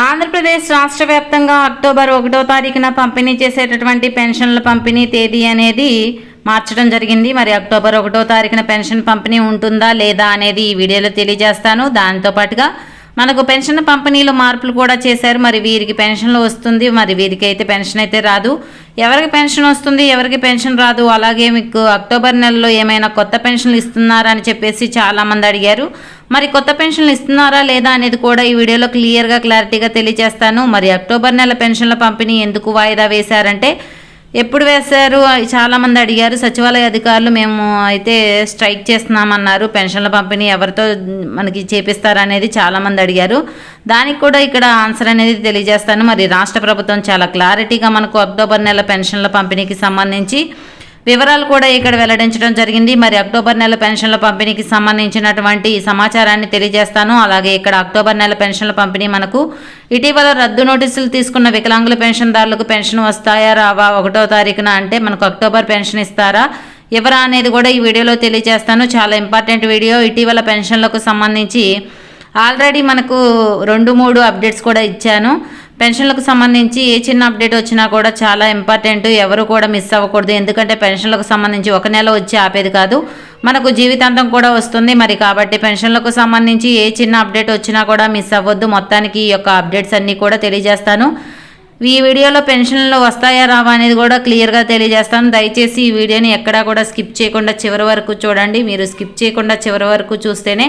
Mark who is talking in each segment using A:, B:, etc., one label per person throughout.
A: ఆంధ్రప్రదేశ్ రాష్ట్ర వ్యాప్తంగా అక్టోబర్ ఒకటో తారీఖున పంపిణీ చేసేటటువంటి పెన్షన్ల పంపిణీ తేదీ అనేది మార్చడం జరిగింది. మరి అక్టోబర్ ఒకటో తారీఖున పెన్షన్ పంపిణీ ఉంటుందా లేదా అనేది ఈ వీడియోలో తెలియజేస్తాను. దాంతో పాటుగా మనకు పెన్షన్ పంపిణీలో మార్పులు కూడా చేశారు. మరి వీరికి పెన్షన్లు వస్తుంది. మరి వీరికి అయితే పెన్షన్ అయితే రాదు. ఎవరికి పెన్షన్ వస్తుంది? ఎవరికి పెన్షన్ రాదు? అలాగే మీకు అక్టోబర్ నెలలో ఏమైనా కొత్త పెన్షన్లు ఇస్తున్నారా అని చెప్పేసి చాలామంది అడిగారు. మరి కొత్త పెన్షన్లు ఇస్తున్నారా లేదా అనేది కూడా ఈ వీడియోలో క్లియర్గా క్లారిటీగా తెలియజేస్తాను. మరి అక్టోబర్ నెల పెన్షన్ల పంపిణీ ఎందుకు వాయిదా వేశారంటే ఎప్పుడు వేశారు? చాలామంది అడిగారు. సచివాలయ అధికారులు మేము అయితే స్ట్రైక్ చేస్తున్నామన్నారు. పెన్షన్ల పంపిణీ ఎవరితో మనకి చేపిస్తారనేది చాలామంది అడిగారు. దానికి కూడా ఇక్కడ ఆన్సర్ అనేది తెలియజేస్తాను. మరి రాష్ట్ర ప్రభుత్వం చాలా క్లారిటీగా మనకు అక్టోబర్ నెల పెన్షన్ల పంపిణీకి సంబంధించి వివరాలు కూడా ఇక్కడ వెల్లడించడం జరిగింది. మరి అక్టోబర్ నెల పెన్షన్ల పంపిణీకి సంబంధించినటువంటి సమాచారాన్ని తెలియజేస్తాను. అలాగే ఇక్కడ అక్టోబర్ నెల పెన్షన్ల పంపిణీ మనకు ఇటీవల రద్దు నోటీసులు తీసుకున్న వికలాంగుల పెన్షన్దారులకు పెన్షన్ వస్తాయా రావా ఒకటో తారీఖున అంటే మనకు అక్టోబర్ పెన్షన్ ఇస్తారా ఎవరా అనేది కూడా ఈ వీడియోలో తెలియజేస్తాను. చాలా ఇంపార్టెంట్ వీడియో. ఇటీవల పెన్షన్లకు సంబంధించి ఆల్రెడీ మనకు రెండు మూడు అప్డేట్స్ కూడా ఇచ్చాను. పెన్షన్లకు సంబంధించి ఏ చిన్న అప్డేట్ వచ్చినా కూడా చాలా ఇంపార్టెంట్ ఎవరు కూడా మిస్ అవ్వకూడదు. ఎందుకంటే పెన్షన్లకు సంబంధించి ఒక నెల వచ్చి ఆపేది కాదు. మనకు జీవితాంతం కూడా వస్తుంది. మరి కాబట్టి పెన్షన్లకు సంబంధించి ఏ చిన్న అప్డేట్ వచ్చినా కూడా మిస్ అవ్వద్దు. మొత్తానికి ఈ యొక్క అప్డేట్స్ అన్నీ కూడా తెలియజేస్తాను. ఈ వీడియోలో పెన్షన్లు వస్తాయా రావా అనేది కూడా క్లియర్గా తెలియజేస్తాను. దయచేసి ఈ వీడియోని ఎక్కడా కూడా స్కిప్ చేయకుండా చివరి వరకు చూడండి. మీరు స్కిప్ చేయకుండా చివరి వరకు చూస్తేనే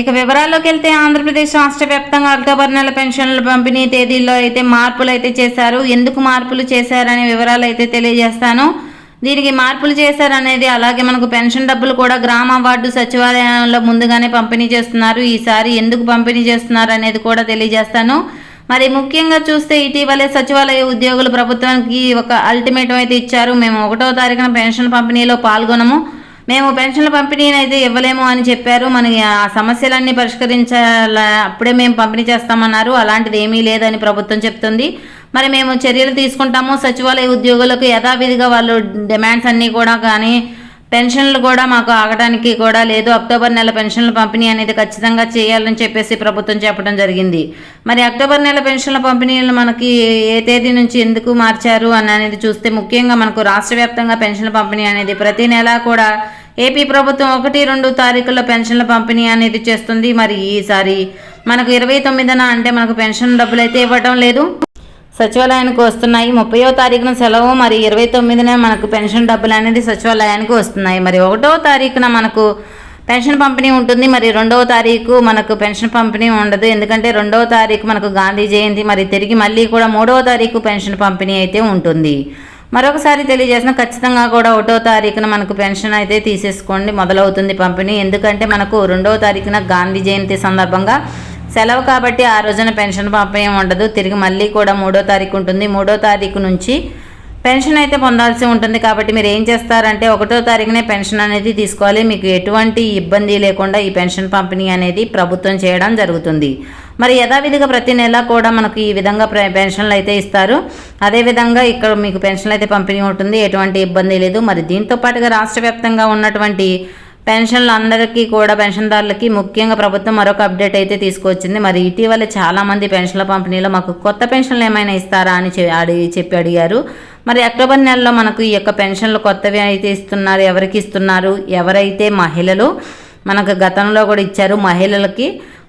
A: ఇక వివరాల్లోకి వెళ్తే ఆంధ్రప్రదేశ్ రాష్ట్ర వ్యాప్తంగా అక్టోబర్ నెల పెన్షన్ల పంపిణీ తేదీల్లో అయితే మార్పులు అయితే చేశారు. ఎందుకు మార్పులు చేశారనే వివరాలు అయితే తెలియజేస్తాను. దీనికి మార్పులు చేశారనేది అలాగే మనకు పెన్షన్ డబ్బులు కూడా గ్రామ వార్డు సచివాలయంలో ముందుగానే పంపిణీ చేస్తున్నారు. ఈసారి ఎందుకు పంపిణీ చేస్తున్నారు అనేది కూడా తెలియజేస్తాను. మరి ముఖ్యంగా చూస్తే ఇటీవలే సచివాలయ ఉద్యోగులు ప్రభుత్వానికి ఒక అల్టిమేటం అయితే ఇచ్చారు. మేము ఒకటో తారీఖున పెన్షన్ పంపిణీలో పాల్గొనము. మేము పెన్షన్ల పంపిణీని అయితే ఇవ్వలేము అని చెప్పారు. మనకి ఆ సమస్యలన్నీ పరిష్కరించాల అప్పుడే మేము పంపిణీ చేస్తామన్నారు. అలాంటిది ఏమీ లేదని ప్రభుత్వం చెప్తుంది. మరి మేము చర్యలు తీసుకుంటాము. సచివాలయ ఉద్యోగులకు యథావిధిగా వాళ్ళు డిమాండ్స్ అన్నీ కూడా కానీ పెన్షన్లు కూడా మాకు ఆగడానికి కూడా లేదు. అక్టోబర్ నెల పెన్షన్ల పంపిణీ అనేది ఖచ్చితంగా చేయాలని చెప్పేసి ప్రభుత్వం చెప్పడం జరిగింది. మరి అక్టోబర్ నెల పెన్షన్ల పంపిణీలు మనకి ఏ తేదీ నుంచి ఎందుకు మార్చారు అని అనేది చూస్తే ముఖ్యంగా మనకు రాష్ట్ర వ్యాప్తంగా పెన్షన్ల పంపిణీ అనేది ప్రతి నెల కూడా ఏపీ ప్రభుత్వం ఒకటి రెండు తారీఖుల్లో పెన్షన్ల పంపిణీ అనేది చేస్తుంది. మరి ఈసారి మనకు ఇరవై తొమ్మిదిన అంటే మనకు పెన్షన్ డబ్బులు అయితే ఇవ్వటం లేదు. సచివాలయానికి వస్తున్నాయి. ముప్పయో తారీఖున సెలవు మరి ఇరవై తొమ్మిదిన మనకు పెన్షన్ డబ్బులు అనేది సచివాలయానికి వస్తున్నాయి. మరి ఒకటో తారీఖున మనకు పెన్షన్ పంపిణీ ఉంటుంది. మరి రెండవ తారీఖు మనకు పెన్షన్ పంపిణీ ఉండదు. ఎందుకంటే రెండవ తారీఖు మనకు గాంధీ జయంతి మరి తిరిగి మళ్ళీ కూడా మూడవ తారీఖు పెన్షన్ పంపిణీ అయితే ఉంటుంది. మరొకసారి తెలియజేసిన ఖచ్చితంగా కూడా ఒకటో తారీఖున మనకు పెన్షన్ అయితే తీసేసుకోండి. మొదలవుతుంది పంపిణీ. ఎందుకంటే మనకు రెండవ తారీఖున గాంధీ జయంతి సందర్భంగా సెలవు కాబట్టి ఆ రోజున పెన్షన్ పంపిణీ ఉండదు. తిరిగి మళ్ళీ కూడా మూడో తారీఖు ఉంటుంది. మూడో తారీఖు నుంచి పెన్షన్ అయితే పొందాల్సి ఉంటుంది. కాబట్టి మీరు ఏం చేస్తారంటే ఒకటో తారీఖునే పెన్షన్ అనేది తీసుకోవాలి. మీకు ఎటువంటి ఇబ్బంది లేకుండా ఈ పెన్షన్ పంపిణీ అనేది ప్రభుత్వం చేయడం జరుగుతుంది. మరి యథావిధిగా ప్రతి నెల కూడా మనకు ఈ విధంగా పెన్షన్లు అయితే ఇస్తారు. అదేవిధంగా ఇక్కడ మీకు పెన్షన్లు అయితే పంపిణీ ఉంటుంది. ఎటువంటి ఇబ్బంది లేదు. మరి దీంతో పాటుగా రాష్ట్ర వ్యాప్తంగా ఉన్నటువంటి పెన్షన్లు అందరికీ కూడా పెన్షన్దారులకి ముఖ్యంగా ప్రభుత్వం మరొక అప్డేట్ అయితే తీసుకొచ్చింది. మరి ఇటీవల చాలామంది పెన్షన్ల పంపిణీలో మాకు కొత్త పెన్షన్లు ఏమైనా ఇస్తారా అని అడిగి చెప్పి అడిగారు. మరి అక్టోబర్ నెలలో మనకు ఈ యొక్క పెన్షన్లు కొత్తవి అయితే ఇస్తున్నారు ఎవరికి ఇస్తున్నారు ఎవరైతే మహిళలు మనకు గతంలో కూడా ఇచ్చారు మహిళలకి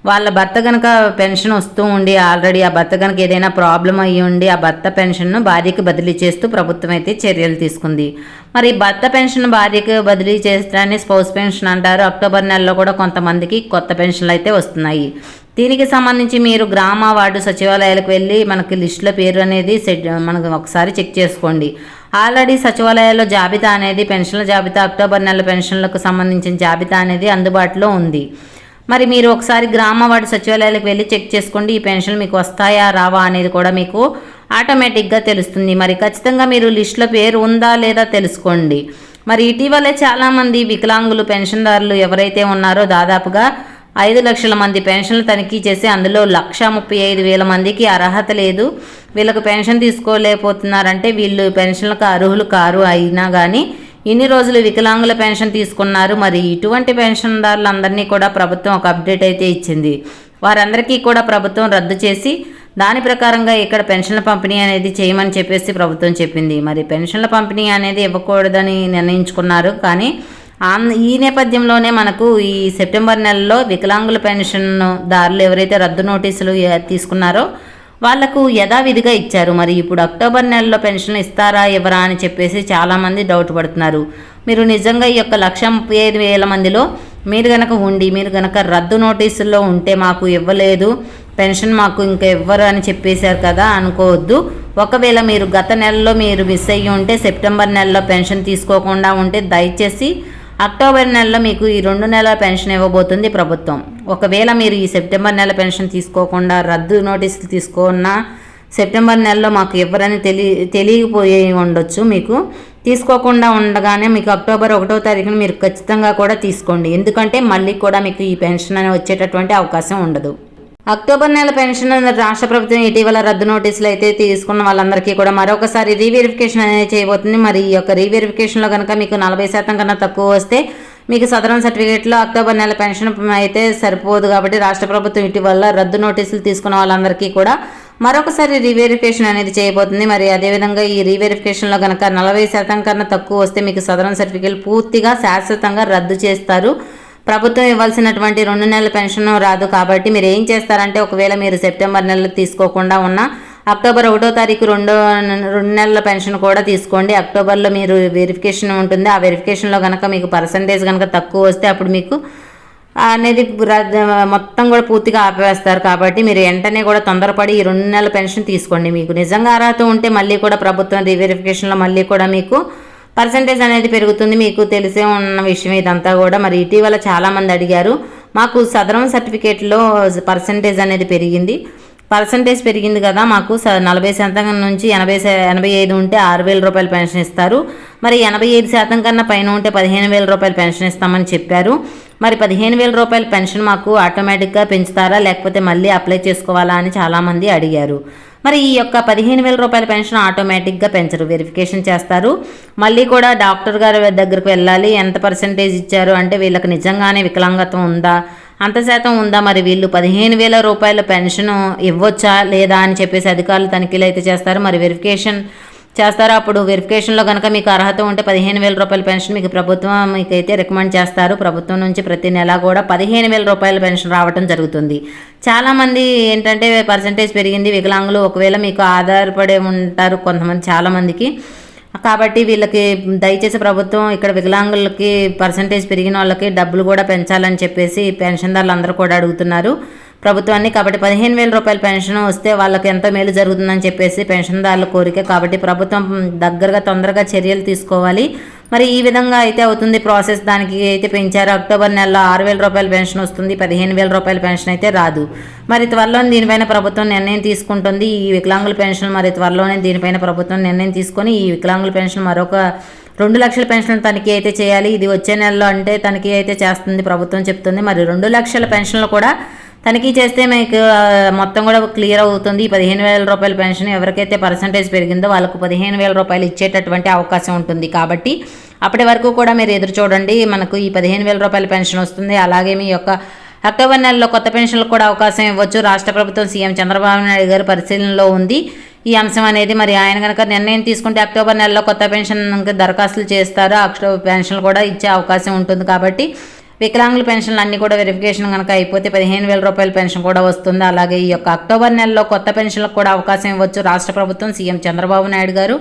A: వాళ్ళ భర్త కనుక పెన్షన్ వస్తూ ఉండి ఆల్రెడీ ఆ భర్త కనుక ఏదైనా ప్రాబ్లం అయ్యి ఉండి ఆ భర్త పెన్షన్ను భార్యకి బదిలీ చేస్తూ ప్రభుత్వం అయితే చర్యలు తీసుకుంది. మరి భర్త పెన్షన్ భార్యకు బదిలీ చేస్తాన్ని స్పౌస్ పెన్షన్ అంటారు. అక్టోబర్ నెలలో కూడా కొంతమందికి కొత్త పెన్షన్లు అయితే వస్తున్నాయి. దీనికి సంబంధించి మీరు గ్రామ వార్డు సచివాలయాలకు వెళ్ళి మనకి లిస్టులో పేరు అనేది సెట్ మనకు ఒకసారి చెక్ చేసుకోండి. ఆల్రెడీ సచివాలయాల్లో జాబితా అనేది పెన్షన్ల జాబితా అక్టోబర్ నెల పెన్షన్లకు సంబంధించిన జాబితా అనేది అందుబాటులో ఉంది. మరి మీరు ఒకసారి గ్రామ వార్డు సచివాలయాలకు వెళ్ళి చెక్ చేసుకోండి ఈ పెన్షన్ మీకు వస్తాయా రావా అనేది కూడా మీకు ఆటోమేటిక్గా తెలుస్తుంది. మరి ఖచ్చితంగా మీరు లిస్టులో పేరు ఉందా లేదా తెలుసుకోండి. మరి ఇటీవలే చాలామంది వికలాంగులు పెన్షన్దారులు ఎవరైతే ఉన్నారో దాదాపుగా ఐదు లక్షల మంది పెన్షన్లు తనిఖీ చేసి అందులో లక్ష ముప్పై ఐదు వేల మందికి అర్హత లేదు. వీళ్ళకు పెన్షన్ తీసుకోలేకపోతున్నారంటే వీళ్ళు పెన్షన్లకు అర్హులు కారు అయినా కానీ ఇన్ని రోజులు వికలాంగుల పెన్షన్ తీసుకున్నారు. మరి ఇటువంటి పెన్షన్దారులందరినీ కూడా ప్రభుత్వం ఒక అప్డేట్ అయితే ఇచ్చింది. వారందరికీ కూడా ప్రభుత్వం రద్దు చేసి దాని ప్రకారంగా ఇక్కడ పెన్షన్ల పంపిణీ అనేది చేయమని చెప్పేసి ప్రభుత్వం చెప్పింది. మరి పెన్షన్ల పంపిణీ అనేది ఇవ్వకూడదని నిర్ణయించుకున్నారు. కానీ ఆన్- ఈ నేపథ్యంలోనే మనకు ఈ సెప్టెంబర్ నెలలో వికలాంగుల పెన్షన్ దారులు ఎవరైతే రద్దు నోటీసులు తీసుకున్నారో వాళ్ళకు యథావిధిగా ఇచ్చారు. మరి ఇప్పుడు అక్టోబర్ నెలలో పెన్షన్ ఇస్తారా ఇవ్వరా అని చెప్పేసి చాలామంది డౌట్ పడుతున్నారు. మీరు నిజంగా ఈ యొక్క లక్ష ముప్పై ఐదు వేల మందిలో మీరు గనక ఉండి మీరు గనక రద్దు నోటీసుల్లో ఉంటే మాకు ఇవ్వలేదు పెన్షన్ మాకు ఇంకా ఇవ్వరు అని చెప్పేశారు కదా అనుకోవద్దు. ఒకవేళ మీరు గత నెలలో మీరు మిస్ అయ్యి ఉంటే సెప్టెంబర్ నెలలో పెన్షన్ తీసుకోకుండా ఉంటే దయచేసి అక్టోబర్ నెలలో మీకు ఈ రెండు నెలల పెన్షన్ ఇవ్వబోతుంది ప్రభుత్వం. ఒకవేళ మీరు ఈ సెప్టెంబర్ నెల పెన్షన్ తీసుకోకుండా రద్దు నోటీసులు తీసుకున్నా సెప్టెంబర్ నెలలో మాకు ఇవ్వరని తెలియ తెలియకపోయి ఉండొచ్చు మీకు. తీసుకోకుండా ఉండగానే మీకు అక్టోబర్ ఒకటో తారీఖున మీరు ఖచ్చితంగా కూడా తీసుకోండి. ఎందుకంటే మళ్ళీ కూడా మీకు ఈ పెన్షన్ అని వచ్చేటటువంటి అవకాశం ఉండదు. అక్టోబర్ నెల పెన్షన్ రాష్ట్ర ప్రభుత్వం ఇటీవల రద్దు నోటీసులు అయితే తీసుకున్న వాళ్ళందరికీ కూడా మరొకసారి రీవెరిఫికేషన్ అనేది చేయబోతుంది. మరి ఈ యొక్క రీవెరిఫికేషన్లో కనుక మీకు నలభై శాతం కన్నా తక్కువ వస్తే మీకు సదరన్ సర్టిఫికేట్లో అక్టోబర్ నెల పెన్షన్ అయితే సరిపోదు కాబట్టి రాష్ట్ర ప్రభుత్వం ఇటీవల రద్దు నోటీసులు తీసుకున్న వాళ్ళందరికీ కూడా మరొకసారి రీవెరిఫికేషన్ అనేది చేయబోతుంది. మరి అదేవిధంగా ఈ రీవెరిఫికేషన్లో కనుక నలభై శాతం కన్నా తక్కువ వస్తే మీకు సదరన్ సర్టిఫికేట్ పూర్తిగా శాశ్వతంగా రద్దు చేస్తారు. ప్రభుత్వం ఇవ్వాల్సినటువంటి రెండు నెలల పెన్షన్ రాదు కాబట్టి మీరు ఏం చేస్తారంటే ఒకవేళ మీరు సెప్టెంబర్ నెలలో తీసుకోకుండా ఉన్న అక్టోబర్ ఒకటో తారీఖు రెండో రెండు నెలల పెన్షన్ కూడా తీసుకోండి. అక్టోబర్లో మీరు వెరిఫికేషన్ ఉంటుంది. ఆ వెరిఫికేషన్లో కనుక మీకు పర్సంటేజ్ కనుక తక్కువ వస్తే అప్పుడు మీకు అనేది మొత్తం కూడా పూర్తిగా ఆపేస్తారు కాబట్టి మీరు వెంటనే కూడా తొందరపడి ఈ రెండు నెలల పెన్షన్ తీసుకోండి. మీకు నిజంగా అర్హత ఉంటే మళ్ళీ కూడా ప్రభుత్వం రీవెరిఫికేషన్లో మళ్ళీ కూడా మీకు పర్సంటేజ్ అనేది పెరుగుతుంది. మీకు తెలిసే ఉన్న విషయం ఇదంతా కూడా. మరి ఇటీవల చాలామంది అడిగారు మాకు సదరం సర్టిఫికేట్లో పర్సంటేజ్ అనేది పెరిగింది. పర్సంటేజ్ పెరిగింది కదా మాకు స- నలభై శాతం నుంచి ఎనభై ఎనభై ఐదు ఉంటే ఆరు వేల రూపాయలు పెన్షన్ ఇస్తారు. మరి ఎనభై ఐదు శాతం కన్నా పైన ఉంటే పదిహేను వేల రూపాయలు పెన్షన్ ఇస్తామని చెప్పారు. మరి పదిహేను వేల రూపాయల పెన్షన్ మాకు ఆటోమేటిక్గా పెంచుతారా లేకపోతే మళ్ళీ అప్లై చేసుకోవాలా అని చాలామంది అడిగారు. మరి ఈ యొక్క పదిహేను వేల రూపాయల పెన్షన్ ఆటోమేటిక్గా పెంచరు. వెరిఫికేషన్ చేస్తారు. మళ్ళీ కూడా డాక్టర్ గారి దగ్గరికి వెళ్ళాలి. ఎంత పర్సంటేజ్ ఇచ్చారు? అంటే వీళ్ళకి నిజంగానే వికలాంగత్వం ఉందా? అంత శాతం ఉందా? మరి వీళ్ళు పదిహేను వేల రూపాయల పెన్షన్ ఇవ్వచ్చా? లేదా అని చెప్పేసి అధికారులు తనిఖీలు అయితే చేస్తారు. మరి వెరిఫికేషన్ చేస్తారు? అప్పుడు వెరిఫికేషన్లో కనుక మీకు అర్హత ఉంటే పదిహేను వేల రూపాయల పెన్షన్ మీకు ప్రభుత్వం మీకు అయితే రికమెండ్ చేస్తారు. ప్రభుత్వం నుంచి ప్రతి నెల కూడా పదిహేను వేల రూపాయల పెన్షన్ రావడం జరుగుతుంది. చాలామంది ఏంటంటే పర్సంటేజ్ పెరిగింది. వికలాంగులు ఒకవేళ మీకు ఆధారపడి ఉంటారు కొంతమంది చాలామందికి. కాబట్టి వీళ్ళకి దయచేసి ప్రభుత్వం ఇక్కడ వికలాంగులకి పర్సంటేజ్ పెరిగిన వాళ్ళకి డబ్బులు కూడా పెంచాలని చెప్పేసి పెన్షన్దారులు అందరూ కూడా అడుగుతున్నారు. ప్రభుత్వాన్ని కాబట్టి పదిహేను వేల రూపాయల పెన్షన్ వస్తే వాళ్ళకి ఎంతో మేలు జరుగుతుందని చెప్పేసి పెన్షన్దారుల కోరిక. కాబట్టి ప్రభుత్వం దగ్గరగా తొందరగా చర్యలు తీసుకోవాలి. మరి ఈ విధంగా అయితే అవుతుంది ప్రాసెస్. దానికి అయితే పెంచారు అక్టోబర్ నెలలో ఆరు వేల రూపాయల పెన్షన్ వస్తుంది. పదిహేను వేల రూపాయల పెన్షన్ అయితే రాదు. మరి త్వరలో దీనిపైన ప్రభుత్వం నిర్ణయం తీసుకుంటుంది. ఈ వికలాంగుల పెన్షన్ మరి త్వరలోనే దీనిపైన ప్రభుత్వం నిర్ణయం తీసుకొని ఈ వికలాంగుల పెన్షన్ మరొక రెండు లక్షల పెన్షన్ తనిఖీ అయితే చేయాలి. ఇది వచ్చే నెలలో అంటే తనిఖీ అయితే చేస్తుంది ప్రభుత్వం చెప్తుంది. మరి రెండు లక్షల పెన్షన్లు కూడా తనిఖీ చేస్తే మీకు మొత్తం కూడా క్లియర్ అవుతుంది. పదిహేను వేల రూపాయల పెన్షన్ ఎవరికైతే పర్సంటేజ్ పెరిగిందో వాళ్ళకు పదిహేను వేల రూపాయలు ఇచ్చేటటువంటి అవకాశం ఉంటుంది. కాబట్టి అప్పటి వరకు కూడా మీరు ఎదురు చూడండి. మనకు ఈ పదిహేను వేల రూపాయల పెన్షన్ వస్తుంది. అలాగే మీ యొక్క అక్టోబర్ నెలలో కొత్త పెన్షన్లకు కూడా అవకాశం ఇవ్వచ్చు. రాష్ట్ర ప్రభుత్వం సీఎం చంద్రబాబు నాయుడు గారి పరిశీలనలో ఉంది. ఈ అంశం అనేది మరి ఆయన కనుక నిర్ణయం తీసుకుంటే అక్టోబర్ నెలలో కొత్త పెన్షన్ దరఖాస్తులు చేస్తారు అక్టోబర్ పెన్షన్ కూడా ఇచ్చే అవకాశం ఉంటుంది. కాబట్టి వికలాంగుల పెన్షన్లు అన్నీ కూడా వెరిఫికేషన్ కనుక అయిపోతే పదిహేను వేల రూపాయల పెన్షన్ కూడా వస్తుంది. అలాగే ఈ యొక్క అక్టోబర్ నెలలో కొత్త పెన్షన్లకు కూడా అవకాశం ఇవ్వచ్చు రాష్ట్ర ప్రభుత్వం సీఎం చంద్రబాబు నాయుడు గారు.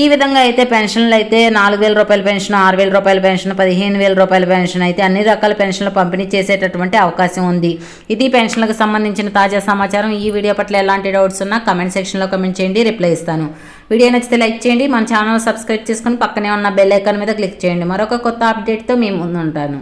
A: ఈ విధంగా అయితే పెన్షన్లు అయితే నాలుగు వేల రూపాయల పెన్షన్ ఆరు వేల రూపాయల పెన్షన్ పదిహేను వేల రూపాయల పెన్షన్ అయితే అన్ని రకాల పెన్షన్లు పంపిణీ చేసేటటువంటి అవకాశం ఉంది. ఇది పెన్షన్లకు సంబంధించిన తాజా సమాచారం. ఈ వీడియో పట్ల ఎలాంటి డౌట్స్ ఉన్నా కమెంట్ సెక్షన్లో కమెంట్ చేయండి రిప్లై ఇస్తాను. వీడియో నచ్చితే లైక్ చేయండి మన ఛానల్ సబ్స్క్రైబ్ చేసుకుని పక్కనే ఉన్న బెల్ ఐకాన్ మీద క్లిక్ చేయండి. మరొక కొత్త అప్డేట్తో మేము ముందు ఉంటాను